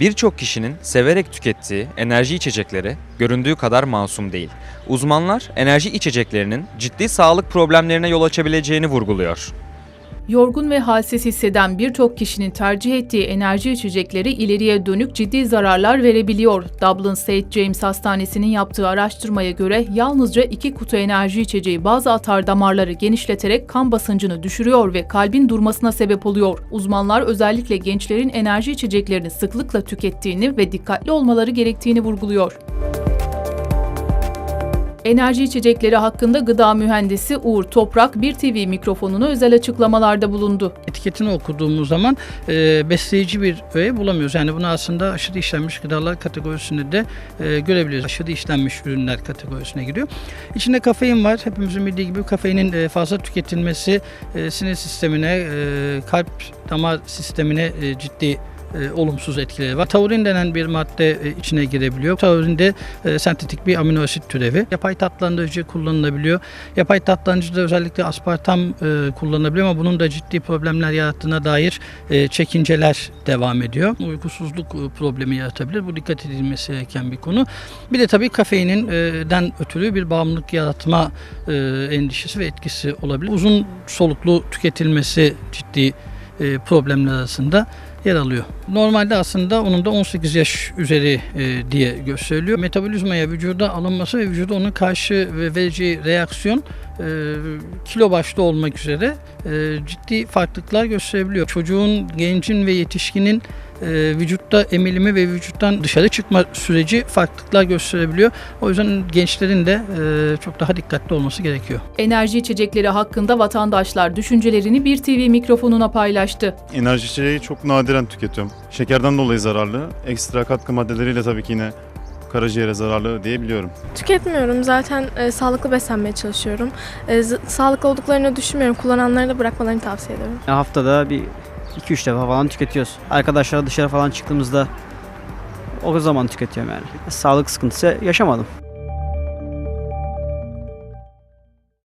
Birçok kişinin severek tükettiği enerji içecekleri göründüğü kadar masum değil. Uzmanlar enerji içeceklerinin ciddi sağlık problemlerine yol açabileceğini vurguluyor. Yorgun ve halsiz hisseden birçok kişinin tercih ettiği enerji içecekleri ileriye dönük ciddi zararlar verebiliyor. Dublin St. James Hastanesi'nin yaptığı araştırmaya göre yalnızca iki kutu enerji içeceği bazı atar damarları genişleterek kan basıncını düşürüyor ve kalbin durmasına sebep oluyor. Uzmanlar özellikle gençlerin enerji içeceklerini sıklıkla tükettiğini ve dikkatli olmaları gerektiğini vurguluyor. Enerji içecekleri hakkında gıda mühendisi Uğur Toprak bir TV mikrofonuna özel açıklamalarda bulundu. etiketini okuduğumuz zaman e, besleyici bir öğe bulamıyoruz. Yani bunu aslında aşırı işlenmiş gıdalar kategorisinde de e, görebiliyoruz. Aşırı işlenmiş ürünler kategorisine giriyor. İçinde kafein var. Hepimizin bildiği gibi kafeinin e, fazla tüketilmesi e, sinir sistemine, e, kalp damar sistemine e, ciddi e, olumsuz etkileri var. Taurin denen bir madde e, içine girebiliyor. Taurin de e, sentetik bir amino asit türevi. Yapay tatlandırıcı kullanılabiliyor. Yapay tatlandırıcıda özellikle aspartam e, kullanılabiliyor ama bunun da ciddi problemler yarattığına dair e, çekinceler devam ediyor. Uykusuzluk e, problemi yaratabilir. Bu dikkat edilmesi gereken bir konu. Bir de tabii kafeinin e, ötürü bir bağımlılık yaratma e, endişesi ve etkisi olabilir. Uzun soluklu tüketilmesi ciddi e, problemler arasında yer alıyor. Normalde aslında onun da 18 yaş üzeri e, diye gösteriliyor. Metabolizmaya vücuda alınması ve vücuda onun karşı ve vereceği reaksiyon e, kilo başta olmak üzere e, ciddi farklılıklar gösterebiliyor. Çocuğun, gencin ve yetişkinin vücutta emilimi ve vücuttan dışarı çıkma süreci farklılıklar gösterebiliyor. O yüzden gençlerin de e, çok daha dikkatli olması gerekiyor. Enerji içecekleri hakkında vatandaşlar düşüncelerini bir TV mikrofonuna paylaştı. Enerji içeceği çok nadiren tüketiyorum. Şekerden dolayı zararlı. Ekstra katkı maddeleriyle tabii ki yine karaciğere zararlı diyebiliyorum. Tüketmiyorum. Zaten e, sağlıklı beslenmeye çalışıyorum. E, z- sağlıklı olduklarını düşünmüyorum. Kullananlara da bırakmalarını tavsiye ederim. Haftada bir 2-3 defa falan tüketiyoruz. Arkadaşlar dışarı falan çıktığımızda o zaman tüketiyorum yani. Sağlık sıkıntısı yaşamadım.